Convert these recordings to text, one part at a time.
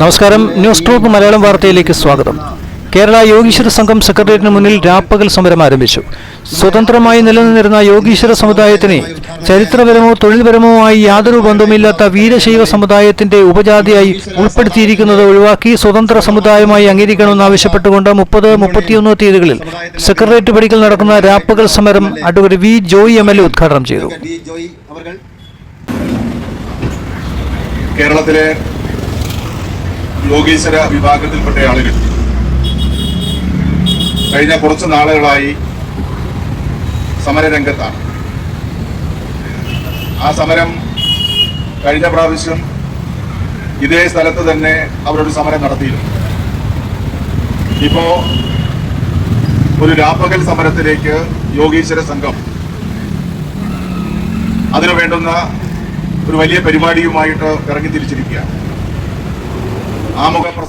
നമസ്കാരം. News troupe Malayalam വാർത്തയിലേക്ക് സ്വാഗതം. കേരള യോഗീശ്വര സംഘം സെക്രട്ടേറിയറ്റിന് മുന്നിൽ രാപ്പകൽ സമരം ആരംഭിച്ചു. സ്വതന്ത്രമായി നിലനിന്നിരുന്ന യോഗീശ്വര സമുദായത്തിന് ചരിത്രപരമോ തൊഴിൽപരമോ ആയി യാതൊരു ബന്ധമില്ലാത്ത വീരശൈവ സമുദായത്തിന്റെ ഉപജാതിയായി ഉൾപ്പെടുത്തിയിരിക്കുന്നത് ഒഴിവാക്കി സ്വതന്ത്ര സമുദായമായി അംഗീകരിക്കണമെന്നാവശ്യപ്പെട്ടുകൊണ്ട് മുപ്പത് മുപ്പത്തിയൊന്ന് തീയതികളിൽ സെക്രട്ടേറിയറ്റ് പടിക്കൽ നടക്കുന്ന രാപ്പകൽ സമരം advocate V Joy M L A ഉദ്ഘാടനം ചെയ്തു. കേരളത്തിലെ യോഗീശ്വര വിഭാഗത്തിൽപ്പെട്ട ആളുകൾ കഴിഞ്ഞ കുറച്ച് നാളുകളായി സമരരംഗത്താണ്. ആ സമരം കഴിഞ്ഞ പ്രാവശ്യം ഇതേ സ്ഥലത്ത് തന്നെ അവരൊരു സമരം നടത്തിയിരുന്നു. ഇപ്പോ ഒരു രാപ്പകൽ സമരത്തിലേക്ക് യോഗീശ്വര സംഘം അതിനു വേണ്ടുന്ന ഒരു വലിയ പരിപാടിയുമായിട്ട് ഇറങ്ങി തിരിച്ചിരിക്കുകയാണ്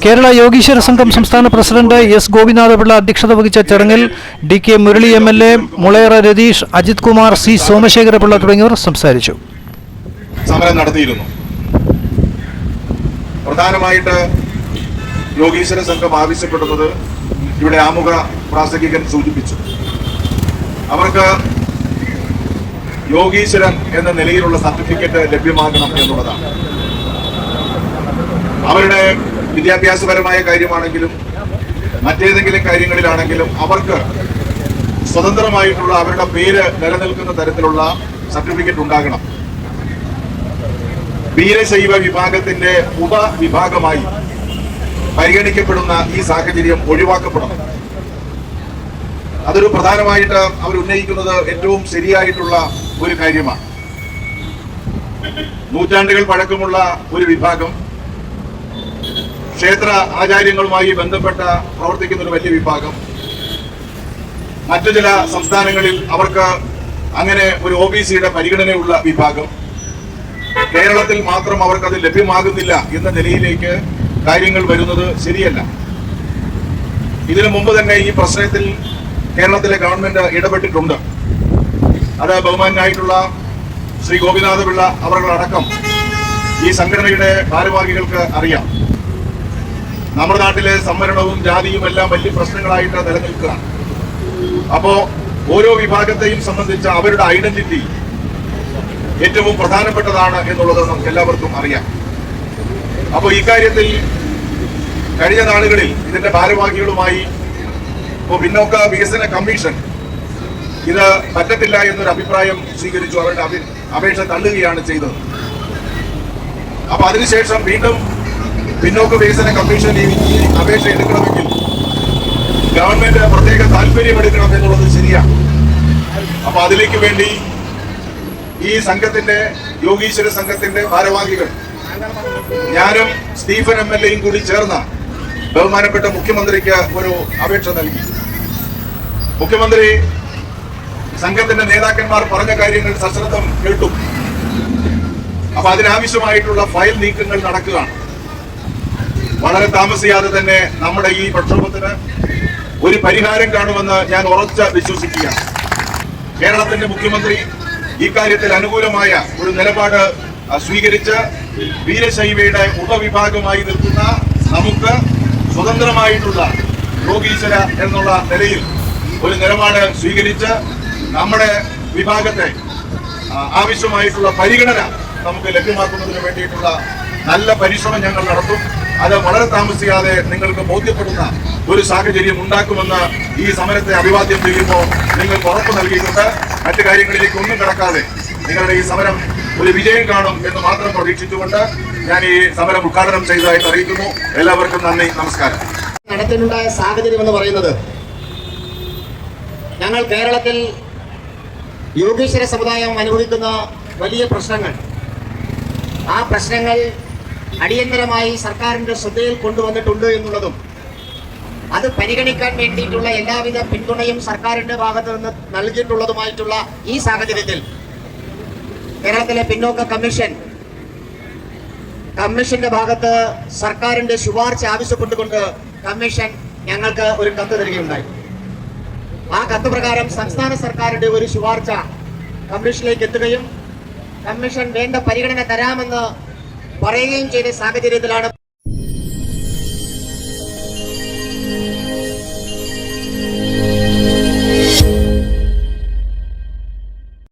കേരള യോഗീശ്വര സംഘം സംസ്ഥാന പ്രസിഡന്റ് എസ് ഗോപിനാഥപിള്ള അധ്യക്ഷത വഹിച്ച ചടങ്ങിൽ D K Murali M L A Mulayara Ratheesh Ajith Kumar C Somasekharapillai തുടങ്ങിയവർ സംസാരിച്ചു. സമരം നടത്തിയിരുന്നു. പ്രധാനമായിട്ട് യോഗീശ്വര സംഘം ആവശ്യപ്പെടുന്നത് ഇവിടെ ആമുഖ പ്രാസംഗികൻ സൂചിപ്പിച്ചു. അവർക്ക് യോഗീശ്വരൻ എന്ന നിലയിലുള്ള സർട്ടിഫിക്കറ്റ് ലഭ്യമാകണം എന്നുള്ളതാണ്. അവരുടെ വിദ്യാഭ്യാസപരമായ കാര്യമാണെങ്കിലും മറ്റേതെങ്കിലും കാര്യങ്ങളിലാണെങ്കിലും അവർക്ക് സ്വതന്ത്രമായിട്ടുള്ള അവരുടെ പേര് നിലനിൽക്കുന്ന തരത്തിലുള്ള സർട്ടിഫിക്കറ്റ് ഉണ്ടാകണം. വീരശൈവ വിഭാഗത്തിന്റെ ഉപവിഭാഗമായി പരിഗണിക്കപ്പെടുന്ന ഈ സാഹചര്യം ഒഴിവാക്കപ്പെടണം. അതൊരു പ്രധാനമായിട്ട് അവർ ഉന്നയിക്കുന്നത് ഏറ്റവും ശരിയായിട്ടുള്ള ഒരു കാര്യമാണ്. നൂറ്റാണ്ടുകൾ പഴക്കമുള്ള ഒരു വിഭാഗം ക്ഷേത്ര ആചാര്യങ്ങളുമായി ബന്ധപ്പെട്ട പ്രവർത്തിക്കുന്ന ഒരു വലിയ വിഭാഗം. മറ്റു ചില സംസ്ഥാനങ്ങളിൽ അവർക്ക് അങ്ങനെ ഒരു ഒ ബി സിയുടെ പരിഗണനയുള്ള വിഭാഗം. കേരളത്തിൽ മാത്രം അവർക്കത് ലഭ്യമാകുന്നില്ല എന്ന നിലയിലേക്ക് കാര്യങ്ങൾ വരുന്നത് ശരിയല്ല. ഇതിനു മുമ്പ് തന്നെ ഈ പ്രശ്നത്തിൽ കേരളത്തിലെ ഗവൺമെന്റ് ഇടപെട്ടിട്ടുണ്ട്. അത് ബഹുമാനായിട്ടുള്ള ശ്രീ ഗോപിനാഥ പിള്ള അടക്കം ഈ സംഘടനയുടെ ഭാരവാഹികൾക്ക് അറിയാം. നമ്മുടെ നാട്ടിലെ സംവരണവും ജാതിയും എല്ലാം വലിയ പ്രശ്നങ്ങളായിട്ട് നിലനിൽക്കുകയാണ്. അപ്പോ ഓരോ വിഭാഗത്തെയും സംബന്ധിച്ച അവരുടെ ഐഡന്റിറ്റി ഏറ്റവും പ്രധാനപ്പെട്ടതാണ് എന്നുള്ളത് നമുക്ക് എല്ലാവർക്കും അറിയാം. അപ്പോൾ ഇക്കാര്യത്തിൽ കഴിഞ്ഞ നാളുകളിൽ ഇതിന്റെ ഭാരവാഹികളുമായി ഇപ്പോൾ പിന്നോക്ക വികസന കമ്മീഷൻ ഇത് പറ്റത്തില്ല എന്നൊരു അഭിപ്രായം സ്വീകരിച്ചു. അവരുടെ അപേക്ഷ തള്ളുകയാണ് ചെയ്തത്. അപ്പൊ അതിനുശേഷം വീണ്ടും പിന്നോക്ക വികസന കമ്മീഷൻ ഈ അപേക്ഷ എടുക്കണമെങ്കിൽ ഗവൺമെന്റ് പ്രത്യേക താല്പര്യം എടുക്കണം എന്നുള്ളത് ശരിയാണ് അപ്പൊ അതിലേക്ക് വേണ്ടി ഈ സംഘത്തിന്റെ യോഗീശ്വര സംഘത്തിന്റെ ഭാരവാഹികൾ ഞാനും സ്റ്റീഫൻ എം എൽ എയും കൂടി ചേർന്ന ബഹുമാനപ്പെട്ട മുഖ്യമന്ത്രിക്ക് ഒരു അപേക്ഷ നൽകി. മുഖ്യമന്ത്രി സംഘത്തിന്റെ നേതാക്കന്മാർ പറഞ്ഞ കാര്യങ്ങൾ സശ്രദ്ധം കേട്ടു. അപ്പൊ അതിനാവശ്യമായിട്ടുള്ള ഫയൽ നീക്കങ്ങൾ നടക്കുകയാണ്. വളരെ താമസിയാതെ തന്നെ നമ്മുടെ ഈ പ്രക്ഷോഭത്തിന് ഒരു പരിഹാരം കാണുമെന്ന് ഞാൻ ഉറച്ച വിശ്വസിക്കുകയാണ്. കേരളത്തിന്റെ മുഖ്യമന്ത്രി ഇക്കാര്യത്തിൽ അനുകൂലമായ ഒരു നിലപാട് സ്വീകരിച്ച് വീരശൈവയുടെ ഉപവിഭാഗമായി നിൽക്കുന്ന നമുക്ക് സ്വതന്ത്രമായിട്ടുള്ള യോഗീശ്വര എന്നുള്ള നിലയിൽ ഒരു നിലപാട് സ്വീകരിച്ച് നമ്മുടെ വിഭാഗത്തെ ആവശ്യമായിട്ടുള്ള പരിഗണന നമുക്ക് ലഭ്യമാക്കുന്നതിന് വേണ്ടിയിട്ടുള്ള നല്ല പരിശ്രമം ഞങ്ങൾ നടത്തും. അത് വളരെ താമസിക്കാതെ നിങ്ങൾക്ക് ബോധ്യപ്പെടുന്ന ഒരു സാഹചര്യം ഉണ്ടാക്കുമെന്ന് ഈ സമരത്തെ അഭിവാദ്യം ചെയ്യുമ്പോൾ നിങ്ങൾ ഉറപ്പ് നൽകിയിട്ടുണ്ട്. മറ്റു കാര്യങ്ങളിലേക്ക് ഒന്നും കിടക്കാതെ നിങ്ങളുടെ ഈ സമരം ഒരു വിജയം കാണും എന്ന് മാത്രം പ്രതീക്ഷിച്ചുകൊണ്ട് ഞാൻ ഈ സമരം ഉദ്ഘാടനം ചെയ്തതായിട്ട് അറിയിക്കുന്നു. എല്ലാവർക്കും നന്ദി നമസ്കാരം. നടത്തിനുണ്ടായ സാഹചര്യം എന്ന് പറയുന്നത് ഞങ്ങൾ കേരളത്തിൽ യോഗീശ്വര സമുദായം അനുഭവിക്കുന്ന വലിയ പ്രശ്നങ്ങൾ. ആ പ്രശ്നങ്ങൾ അടിയന്തരമായി സർക്കാരിന്റെ ശ്രദ്ധയിൽ കൊണ്ടുവന്നിട്ടുണ്ട് എന്നുള്ളതും അത് പരിഗണിക്കാൻ വേണ്ടിയിട്ടുള്ള എല്ലാവിധ പിന്തുണയും സർക്കാരിന്റെ ഭാഗത്ത് നിന്ന് നൽകിയിട്ടുള്ളതുമായിട്ടുള്ള ഈ സാഹചര്യത്തിൽ കേരളത്തിലെ പിന്നോക്ക കമ്മീഷൻ കമ്മീഷന്റെ ഭാഗത്ത് സർക്കാരിന്റെ ശുപാർശ ആവശ്യപ്പെട്ടുകൊണ്ട് കമ്മീഷൻ ഞങ്ങൾക്ക് ഒരു കത്ത് തരികയുണ്ടായി. ആ കത്ത് പ്രകാരം സംസ്ഥാന സർക്കാരിന്റെ ഒരു ശുപാർശ കമ്മീഷനിലേക്ക് എത്തുകയും കമ്മീഷൻ വേണ്ട പരിഗണന തരാമെന്ന് പറയുകയും ചെയ്ത സാഹചര്യത്തിലാണ്